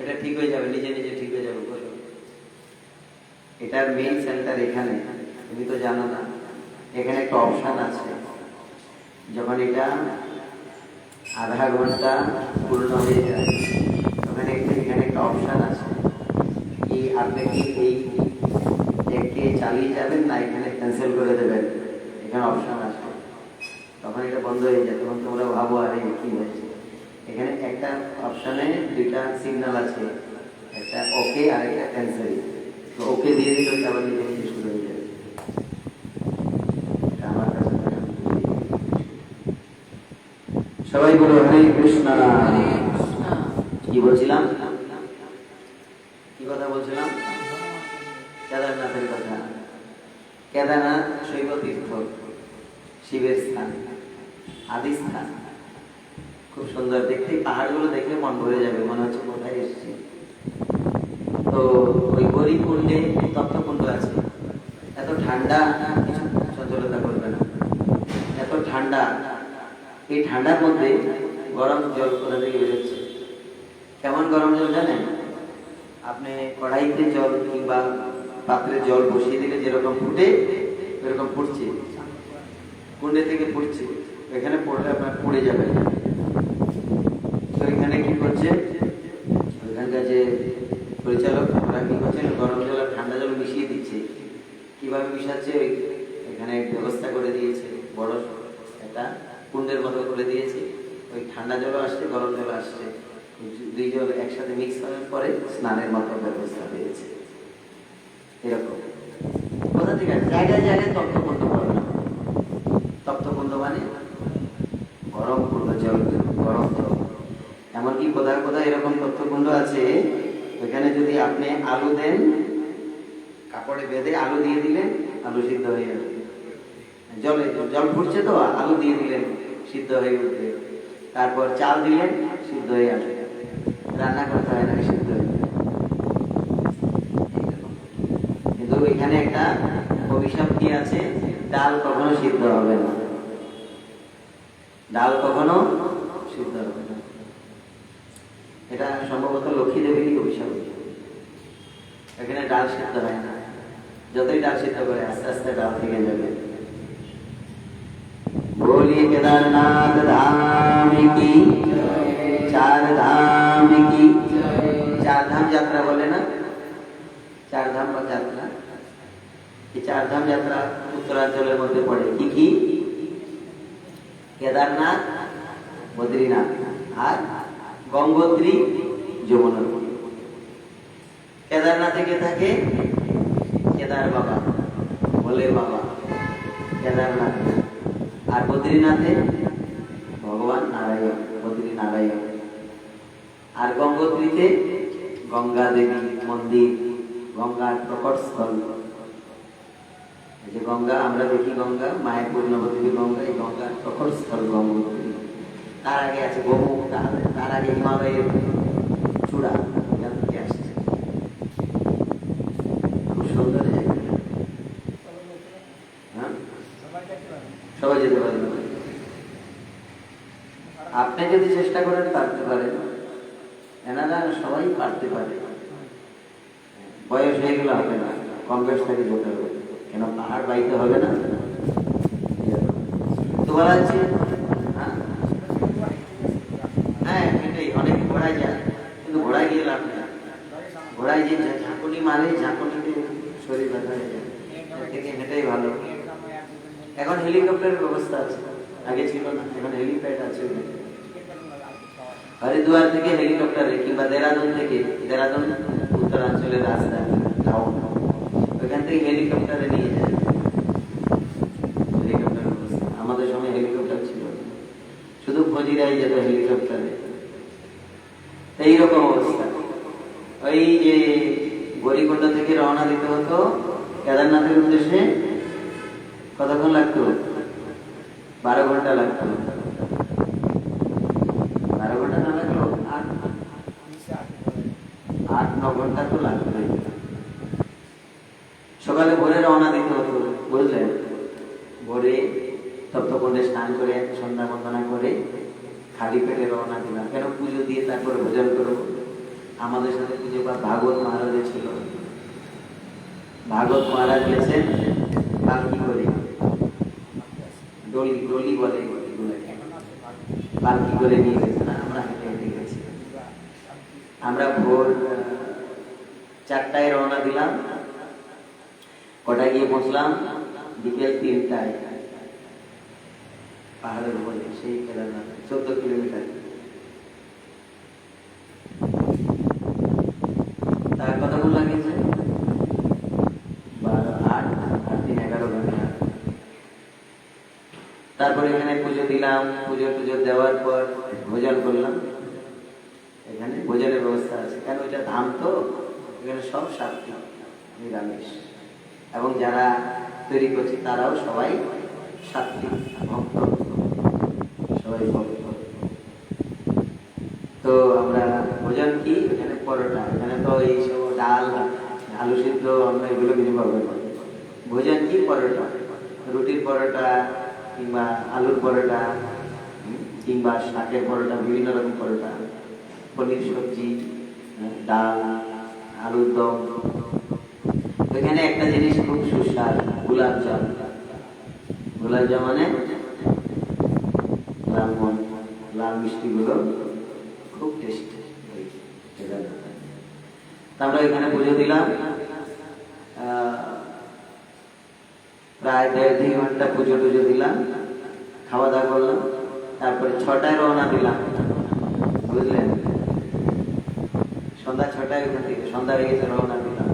এটা ঠিক হয়ে যাবে, নিজে নিজে ঠিক হয়ে যাবে, বলো। এটার মেইন সেন্টার এখানে, তুমি তো জানো না, এখানে একটা অপশন আছে। যখন এটা আধা ঘণ্টা পূর্ণ হয়ে যায় একটা এখানে একটা অপশন আছে। কি আপনি কি এই একটি চালিয়ে যাবেন না, এখানে ক্যান্সেল করে দেবেন। এখানে অপশন আছে। তখন এটা বন্ধ হয়ে যায়, তখন তোমরা ভাবো, আরে কি হয়েছে? এখানে একটা অপশনে দুইটা সিগন্যাল আছে। একটা ওকে আর একটা ক্যান্সেল তো ওকে দিয়ে দিলে আবার নিজে নিজে শুরু হয়ে যাবে। সবাই বলো হরে কৃষ্ণ। কি বলছিলাম? কি কথা বলছিলাম? কেদারনাথের কথা। কেদারনাথ শৈব তীর্থ শিবের স্থান আদি স্থান সুন্দর দেখতে, পাহাড়গুলো দেখলে মন ভরে যাবে, মনে হচ্ছে কোথায় এসেছি। তো ওই গরিকুণ্ডে তপ্তকুণ্ড আছে। এত ঠান্ডা সচলতা করবে না। এত ঠান্ডা, এই ঠান্ডার মধ্যে গরম জল কোথা থেকে বেরোচ্ছে? কেমন গরম জল জানেন? আপনি কড়াইতে জল কিংবা পাত্রে জল বসিয়ে দিলে যেরকম ফুটে এরকম ফুটছে। কুণ্ডে থেকে ফুটছে। এখানে পড়লে আপনার পড়ে যাবে। করছে। ওইখানকার যে পরিচালক, ওরা কি করছেন? গরম জল আর ঠান্ডা জল মিশিয়ে দিচ্ছে। কীভাবে মিশাচ্ছে? এখানে ব্যবস্থা করে দিয়েছে। বড় একটা কুণ্ডের মতো করে দিয়েছে। ওই ঠান্ডা জলও আসছে, গরম জল আসছে। দুই জল একসাথে মিক্স হওয়ার পরে স্নানের মতো ব্যবস্থা পেয়েছে এরকম। কোথা থেকে? আসে? জায়গায় জায়গায় তপ্তকুণ্ড পাবে না। তপ্তকুণ্ড মানে গরম কুণ্ড জল এমনকি কোথায় কোথায় এরকম তপ্তকুণ্ড আছে? ওইখানে যদি আপনি আলু দেন, কাপড়ে বেঁধে আলু দিয়ে দিলেন, আলু সিদ্ধ হয়ে যাবে জলে, জল ফুটছে তো, আলু দিয়ে দিলেন, সিদ্ধ হয়ে উঠবে তারপর চাল দিলেন, সিদ্ধ হয়ে আসবে রান্না করতে হয় না, সিদ্ধ হয়ে। কিন্তু এখানে একটা অভিশাপ কি আছে, ডাল কখনো সিদ্ধ হবে না। ডাল কখনো সিদ্ধ হবে না এটা সম্ভবত লক্ষ্মী দেবীরই অভিশাপ এখানে ডাল সিদ্ধ হয় না যতই ডাল সিদ্ধ করে আস্তে আস্তে ডাল থেকে যাবে बोलिए केदारनाथ धाम की चार धाम की চার ধাম যাত্রা বলে না চার ধাম বা যাত্রা এই চার ধাম যাত্রা উত্তরাঞ্চলের মধ্যে পড়ে কি কি কেদারনাথ বদ্রীনাথ আর গঙ্গোত্রী যমুনা কেদারনাথে কে থাকে? কেদার বাবা, বলে বাবা, কেদারনাথ। আর বদ্রীনাথে? ভগবান নারায়ণ বদ্রী নারায়ণ আর গঙ্গোত্রীতে? গঙ্গা দেবী, মন্দির, গঙ্গার প্রকট স্থল যে গঙ্গা, আমরা দেখি গঙ্গা মায়ের পূর্ণবতী গঙ্গা, এই গঙ্গার প্রকট স্থল গঙ্গোত্রী। তার আগে আছে গোমুখ তার আগে হিমালয়ের চূড়া থেকে আসছে? খুব সুন্দর হ্যাঁ? সবাই যেতে আপনি যদি চেষ্টা করেন পারতে পারেন, এনারা সবাই পারতে পারে। বয়স হয়ে গেলে হবে না, কম বয়স থেকে যেতে হবে। কেন পাহাড় বাইতে হবে না? তোমার বলা হচ্ছে হ্যাঁ? হ্যাঁ এটাই অনেক ঘোড়ায় যায় কিন্তু ঘোড়ায় গিয়ে লাভ নেই ঘোড়ায় যে ঝাঁকুনি মারে, ঝাঁকুনিতে শরীর ব্যথা হয়ে যায়। থেকে হেঁটেই ভালো। এখন হেলিকপ্টারের ব্যবস্থা আছে। আগে ছিল না, এখন হেলিপ্যাড আছে। হরিদ্বার থেকে হেলিকপ্টারে কিংবা দেরাদুন থেকে, দেরাদুন উত্তরাঞ্চলের রাস্তা টাউন ওইখান থেকে হেলিকপ্টারে নিয়ে যায় হেলিকপ্টার ব্যবস্থা আমাদের সময় হেলিকপ্টার ছিল না। শুধু ফজিরাই যেত হেলিকপ্টারে এইরকম অবস্থা ওই যে গরিকোন্ডা থেকে রওনা দিতে হতো কেদারনাথের উদ্দেশ্যে কতক্ষণ লাগতো বারো ঘণ্টা লাগতো বারো ঘণ্টা না লাগল আট আট ন ঘণ্টা তো লাগবে সকালে ভোরে রওনা দিতে হতো বুঝলেন ভোরে তপ্তকুণ্ডে স্নান করে সন্ধ্যা বন্দনা করে খালি পেটে রওনা দিলাম কেন পুজো দিয়ে তার করে ভোজন করব আমাদের সাথে পুজো বা ভাগবত মহারাজ ছিল ভাগবত মহারাজ গেছেন করে? বলে পালকি করে নিয়ে আমরা হেঁটে হেঁটে গেছি। আমরা ভোর চারটায় রওনা দিলাম। কটায় গিয়ে পৌঁছলাম? বিকেল তিনটায়। পাহাড়ের উপরে, সেই কেদারনাথ চোদ্দ কিলোমিটার তার কতক্ষণ লাগিয়েছে বারো আট আট তিন এগারো ঘণ্টা তারপরে এখানে পুজো দিলাম পুজো টুজো দেওয়ার পর ভোজন করলাম। এখানে ভোজনের ব্যবস্থা আছে। কেন এটা ধাম তো? এখানে সব সাত্বিক নিরামিষ। এবং যারা তৈরি করছে তারাও সবাই সাত্বিক ভক্ত। সবাই ভক্ত। তো আমরা ভোজন কি? এখানে পরোটা। এখানে তো এই সব ডাল, আলু সিদ্ধ আমরা এগুলো কিছু পাবো। ভোজন কি? পরোটা। রুটির পরোটা কিংবা আলুর পরোটা। কিংবা শাকের পরোটা, বিভিন্ন রকম পরোটা, পনির সবজি ডাল, আলুর দম। এখানে একটা জিনিস খুব সুস্বাদু, গোলাপ জাম। গোলাপ জাম মানে লাল মন লাল মিষ্টিগুলো খুব টেস্টি আমরা এখানে পুজো দিলাম। প্রায় দেড় দুই ঘণ্টা পুজো টুজো দিলাম। খাওয়া দাওয়া করলাম। তারপরে ছটায় রওনা দিলাম। বুঝলেন? সন্ধ্যা ছটায় ওখান থেকে সন্ধ্যা হয়ে গেছে রওনা দিলাম।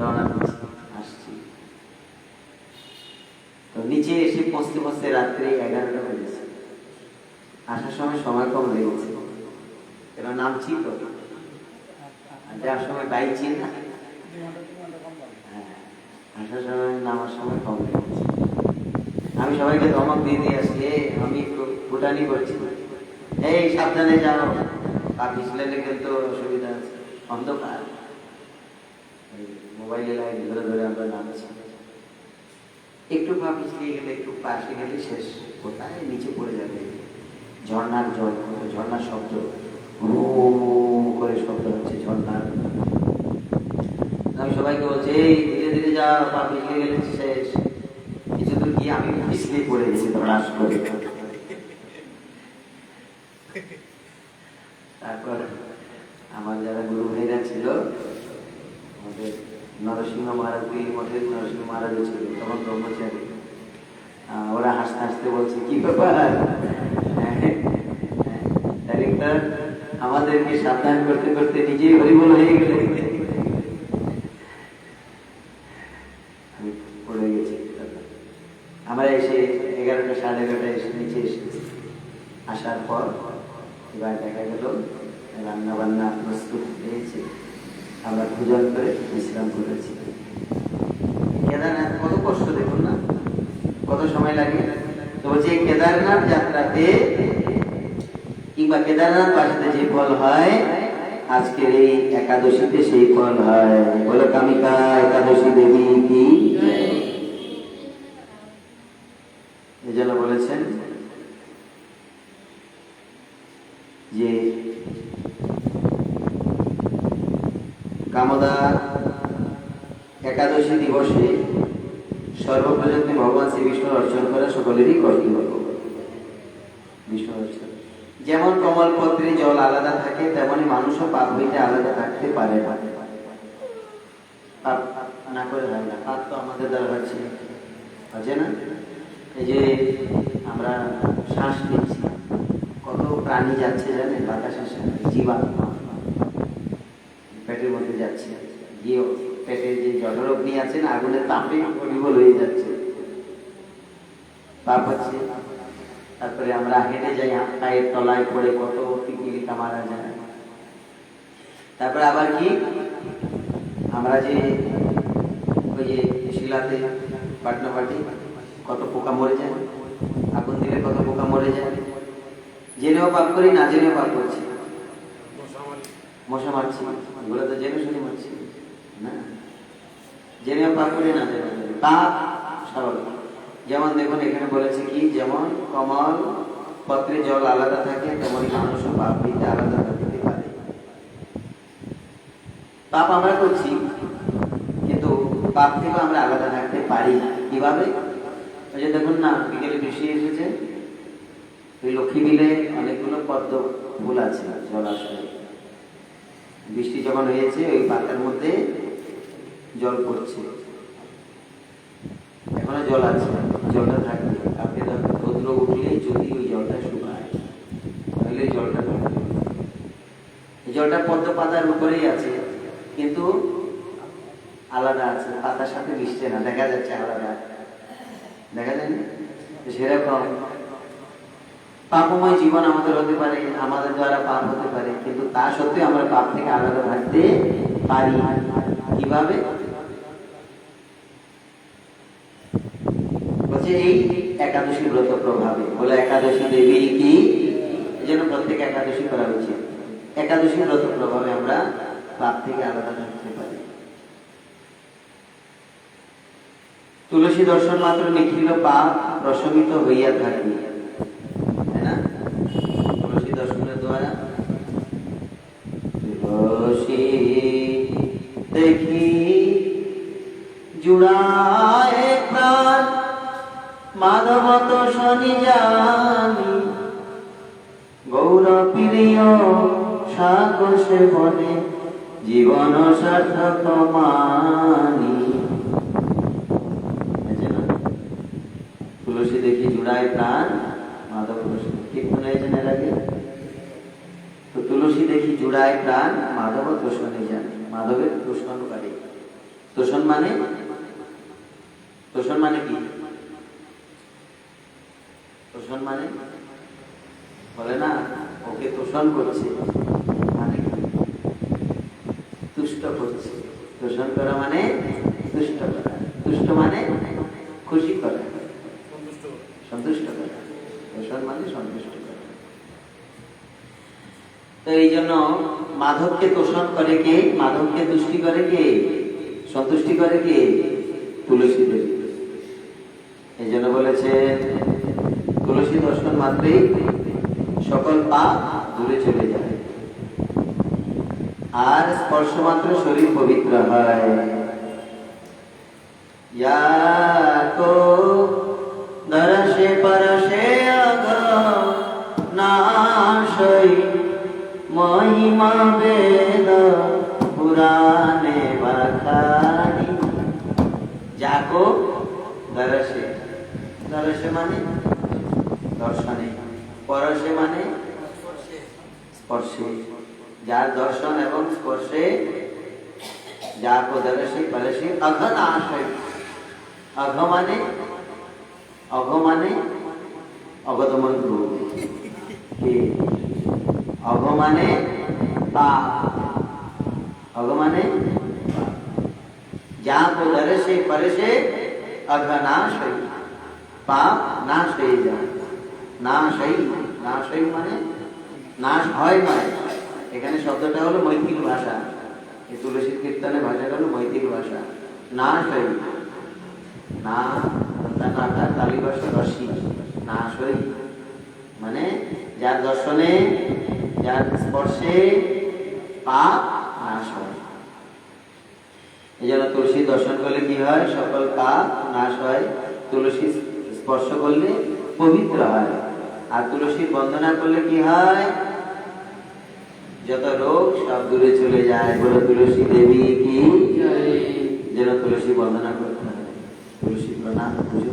রওনা আসছি। তো নিচে এসে পৌঁছতে পৌঁছতে রাত্রি এগারোটা হয়ে গেছে আসার সময় সময় কম লেগেছে কেন নামছি তো। যাওয়ার সময় বাইছি না হ্যাঁ, আসার সময় নামার সময় কম লেগেছে আমি সবাইকে ধমক দিয়ে দিয়ে আসি আমি একটু ভুটানি করছি। এই সাবধানে যাও। পা পিছলে গেলে তো অসুবিধা আছে। অন্ধকার। মোবাইলে লাইট ধরে ধরে আমরা নামছি। একটু পা পিছলিয়ে গেলে, একটু পাশে গেলে শেষ। কোথায়? নিচে পড়ে যাবে। ঝর্ণার জল ঝর্ণার শব্দ। হু করে শব্দ হচ্ছে ঝর্ণার। আমি সবাইকে বলছি, এই, ধীরে ধীরে যা পা গেলে শেষ। গিয়ে আমি করে তারপর আমার যারা গুরু ভাইরা ছিল, আমাদের নরসিংহ মহারাজ পুরী মঠের নরসিংহ মহারাজ ছিল, তখন ব্রহ্মচারী। ওরা হাসতে হাসতে বলছে, কি ব্যাপার? ডাইরেক্টর, আমাদেরকে সাবধান করতে করতে নিজেই হরিবল হয়ে গেলে আমি পড়ে গেছি আমরা এসে এগারোটা সাড়ে এগারোটায় এসে নিচে এসেছি আসার পর এবার দেখা গেল রান্না বান্না প্রস্তুত হয়েছে আমরা পূজন করে বিশ্রাম করেছি কেদারনাথ কত কষ্ট দেখুন না কত সময় লাগে তো বলছে এই কেদারনাথ যাত্রাতে কিংবা কেদারনাথ বাসাতে যে ফল হয়, আজকের এই একাদশীতে সেই ফল হয়। বলে, কামিকা, একাদশী দেবী কি? বলেছেন যে কামদা একাদশী দিবসে সর্বপ্রযত্নে ভগবান শ্রীবিষ্ণুর অর্চন করা সকলেরই কর্তব্য। যেমন কমল পত্রে জল আলাদা থাকে, তেমনি মানুষও পাপ হইতে আলাদা থাকতে পারে না। করে পাপ তো আমাদের দ্বারা হচ্ছে হচ্ছে না? এই যে আমরা শ্বাস নিচ্ছি, কত প্রাণী যাচ্ছে জানেন? বাতাসের সাথে জীবাত্মা পেটের মধ্যে যাচ্ছে। গিয়ে পেটের যে জঠরগ্নি আছে না আগুনের তাপে অবিবল হয়ে যাচ্ছে। পাপ হচ্ছে। তারপরে আমরা হেঁটে যাই হাত পায়ের তলায় পড়ে কত পিপিলিকা মারা যায় তারপরে আবার কি? আমরা যে ওই যে শিলাতে পাটনা পাটি কত পোকা মরে যায়, আগুন দিলে কত পোকা মরে যায়। জেনেও পাপ করি, না জেনেও পাপ করছি। মশা মারছি, এগুলো তো জেনে শুনে মারছি, না? জেনেও পাপ করি, না জেনে পাপ সরল যেমন দেখুন, এখানে বলেছে কি, যেমন কমল পত্রে জল আলাদা থাকে, তেমনি মানুষও পাপ দিতে আলাদা থাকতে পারে। পাপ আমরা করছি, কিন্তু পাপ থেকে আমরা আলাদা থাকতে পারি কীভাবে? ওই যে দেখুন না, বিকেলে বৃষ্টি এসেছে, ওই লক্ষ্মী বিলে অনেকগুলো পদ্ম ফুল আছে জলাশয়ে বৃষ্টি যখন হয়েছে, ওই পাতার মধ্যে জল পড়ছে। জল আছে জলটা থাকবে। আপনি রৌদ্র উঠলে যদি ওই জলটা শুকায়, তাহলে জলটা থাকবে। জলটা পদ্ম পাতার উপরেই আছে, কিন্তু আলাদা আছে, পাতার সাথে মিশছে না, দেখা যাচ্ছে আলাদা। দেখা যায় না সেরকম পাপময় জীবন আমাদের হতে পারে, আমাদের দ্বারা পাপ হতে পারে, কিন্তু তা সত্ত্বেও আমরা পাপ থেকে আলাদা থাকতে পারি। কীভাবে? এই একাদশী ব্রত প্রভাবে। বলে একাদশী দেবীর কি? একাদশী করা উচিত একাদশী ব্রত প্রভাবে আমরা পাপ থেকে আলাদা থাকতে পারি। তুলসী দর্শন মাত্র নিখিল পাপ প্রশমিত হইয়া থাকে। সাকসে বনে, জীবন সার্থক মানি তুলসী দেখি জুড়ায় প্রাণ, মাধব তুলসী ঠিক মনে হয়েছে না এর তো তুলসী দেখি জুড়ায় প্রাণ, মাধব তোষণে জানে মাধবের তোষণকারী তোষণ মানে? তোষণ মানে কি? তোষণ মানে? বলে না? ওকে তোষণ করছে। তুষ্ট করছে। তোষণ করা মানে তুষ্ট করা। তুষ্ট মানে খুশি করা। সন্তুষ্ট করা। তোষণ মানে সন্তুষ্ট করা। তো এই জন্য মাধবকে তোষণ করে কে? মাধবকে তুষ্টি করে কে? সন্তুষ্টি করে কে? তুলসী দেবী। এই জন্য বলেছে তুলসী দর্শন মাত্রেই সকল পাপ দূরে চলে যায়। আর স্পর্শ মাত্র শরীর পবিত্র হয়। পরশে অগ নাশই মহিমা বেদ পুরাণে বাখানি। যাকো দরশে দরশে মানে দর্শনে। পরশে মানে? স্পর্শে। যার দর্শন এবং স্পর্শে যাকো দরশে পরশে অঘন আশয় অঘ মানে? অঘ মানে? অগতমন রূপ কে? অঘ মানে? পাপ অঘ মানে? পাপ। যাকো দরশে পরশে অঘ নাশ হই পাপ নাশ হয়ে যায়। নাশ হই মানে? নাশ হয় নয় এখানে শব্দটা হলো মৈত্রিক ভাষা। এই তুলসী কীর্তনের ভাষাটা হলো মৈত্রিক ভাষা। নাশ হই না নাটা কালীবাস নাশ হই মানে? যার দর্শনে, যার স্পর্শে পাপ নাশ হয়। এই জন্য তুলসী দর্শন করলে কি হয়? সকল পাপ নাশ হয়। তুলসী স্পর্শ করলে পবিত্র হয়। আর তুলসী বন্দনা করলে কি হয়? যত রোগ সব দূরে চলে যায়। বলে তুলসী দেবী কি? যেন তুলসী বন্দনা করতে হয়। তুলসী প্রণাম, পুজো।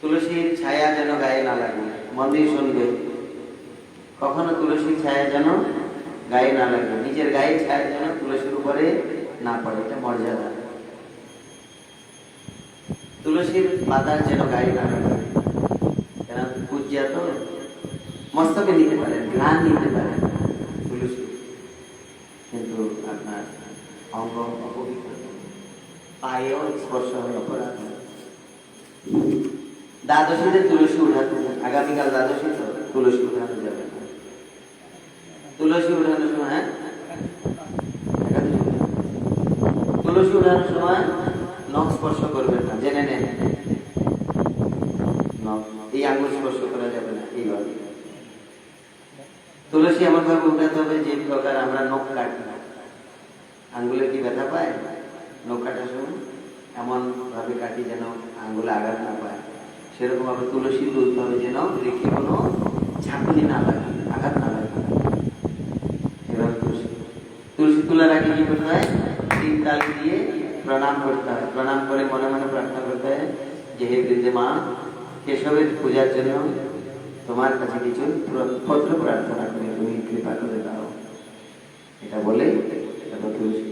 তুলসীর ছায়া যেন গায়ে না লাগে। মন্দির শুনবে। কখনো তুলসীর ছায়া যেন গায়ে না লাগে। নিজের গায়ে ছায়া যেন তুলসীর উপরে না পড়ে। এটা মর্যাদা। তুলসীর পাতা যেন গায়ে না কেন? পূজ্যা তো মস্তকে নিতে পারেন ঘ্রাণ নিতে পারেন তুলসী কিন্তু আপনার অঙ্গ অপবিত্র। পায়েও স্পর্শ হয়ে অপরাধ। দ্বাদশীতে তুলসী উঠাতে আগামীকাল দ্বাদশী তো তুলসী উঠানো যাবে তুলসী উঠানোর সময় হ্যাঁ? তুলসী উঠানোর সময় নখ স্পর্শ করবেন না জেনে নেন স্পর্শ করা যাবে না এইভাবে তুলসী এমন ভাবে উঠাতে হবে, যে প্রকার আমরা নখ কাটি না। আঙ্গুলে কি ব্যথা পায়? নখ কাটার সময় এমন ভাবে কাটি যেন আঙ্গুলে আঘাত না পায়। সেরকম ভাবে তুলসী তুলতে হবে যেন রেখে কোনো ঝাঁকুনি না লাগে, আঘাত না লাগে। এবার তুলসী। তুলসী তোলার আগে কি করতে হয়? তিন তালি দিয়ে প্রণাম করতে হয়। প্রণাম করে মনে মনে প্রার্থনা করতে হয়, যে হে বৃদ্ধে মা, কেশবের পূজার জন্য তোমার কাছে কিছু পত্র প্রার্থনা করে তুমি কৃপা করে দাও। এটা বলে তুলসী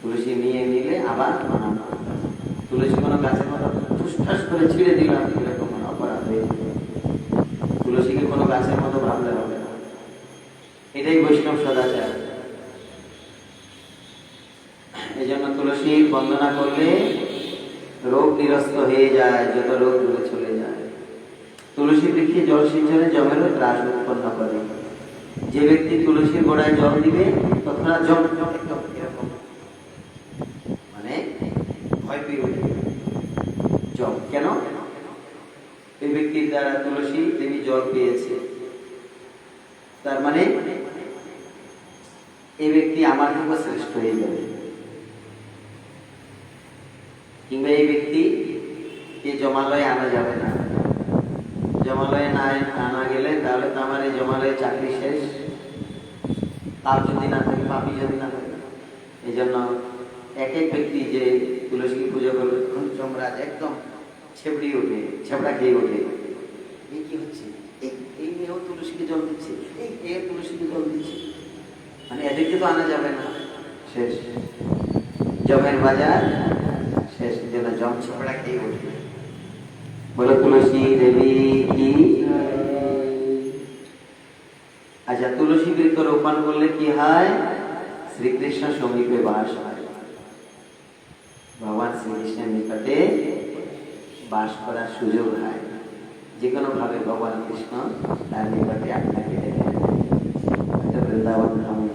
তুলসী নিয়ে নিলে আবার প্রণাম তুলসী কোনো গাছের মতো ঠুসঠাস করে ছিঁড়ে দিলাম এরকম অপরাধ হয়ে। তুলসীকে কোনো গাছের মতো ভাবলে হবে না। এটাই বৈষ্ণব সদাচার। এই জন্য তুলসী বন্দনা করলে রোগ নিরস্ত হয়ে যায়, যত রোগ তুলসী বৃক্ষে জল সিঞ্চনে জমেরও ত্রাস উৎপন্ন করে। যে ব্যক্তি তুলসীর গোড়ায় জল দিবে তৎক্ষণাৎ জম মানে ভয় পেয়ে কেন? এই ব্যক্তির দ্বারা তুলসী দেবী জল পেয়েছে। তার মানে এই ব্যক্তি আমার থেকে শ্রেষ্ঠ হয়ে যাবে। কিংবা এই ব্যক্তি কে জমালয়ে আনা যাবে না। জমালয়ে না আনা গেলে তাহলে তো আমার এই জমালয়ে চাকরি শেষ। পাপ যদি না থাকে, পাপি যদি না থাকে। এই জন্য এক এক ব্যক্তি যে তুলসীকে পুজো করবে যমরাজ একদম ছেবড়ি ওঠে, ছেবড়া খেয়ে ওঠে। এই কি হচ্ছে? এই মেয়েও তুলসীকে জল দিচ্ছে, এই এ তুলসীকে জল দিচ্ছে। মানে এদেরকে তো আনা যাবে না। শেষ। জমের বাজার শেষ, যেন জম ছেবড়া খেয়ে ওঠে। বলো তুলসী দেবী। আচ্ছা তুলসী বৃক্ষ রোপণ করলে কি হয়? শ্রীকৃষ্ণ সমীপে বাস হয়। ভগবান শ্রীকৃষ্ণের নিকটে বাস করার সুযোগ হয়। যে কোনো ভাবে ভগবান কৃষ্ণ তার নিকটে আপনাকে হয়তো বৃন্দাবন ধামে,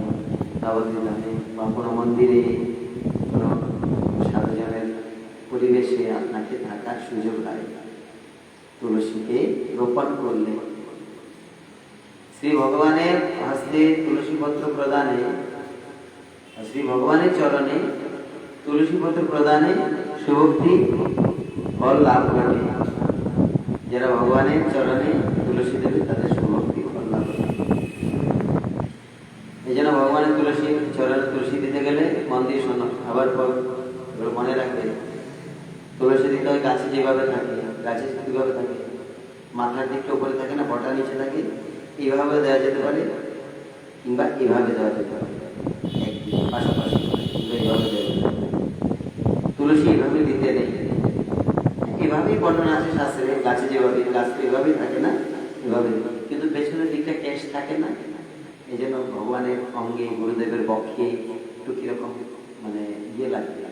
নবদ্বীপ ধামে, বা কোনো মন্দিরে, কোনো সাধুজনের পরিবেশে আপনাকে থাকার সুযোগ হয়। তুলসীকে রোপণ করলে শ্রী ভগবানের হস্তে তুলসী পত্র প্রদানে, শ্রী ভগবানের চরণে তুলসী পত্র প্রদানে শুভক্তি, ফল লাভ করে। যারা ভগবানের চরণে তুলসী দেবে, তাদের শুভক্তি, ফল লাভ করে। এই জন্য ভগবানের তুলসী, চরণে তুলসী দিতে গেলে মন দিয়ে শোনো আবার পর মনে রাখবে। তুলসী দিতে হয় গাছে যেভাবে থাকে, গাছে কীভাবে থাকে, মাথার দিকটা উপরে থাকে না, বটা নিচে থাকে এইভাবে দেওয়া যেতে পারে কিংবা এভাবে দেওয়া যেতে পারে। দেওয়া যেতে পারে। তুলসী এভাবে দিতে নেই। এভাবেই বর্ণনা আছে শাস্ত্রে, গাছে যেভাবে গাছ এভাবেই থাকে না এভাবে কিন্তু পেছনের দিকটা ক্যাশ থাকে না। এই জন্য ভগবানের অঙ্গে গুরুদেবের বক্ষে একটু কীরকম মানে ইয়ে লাগে।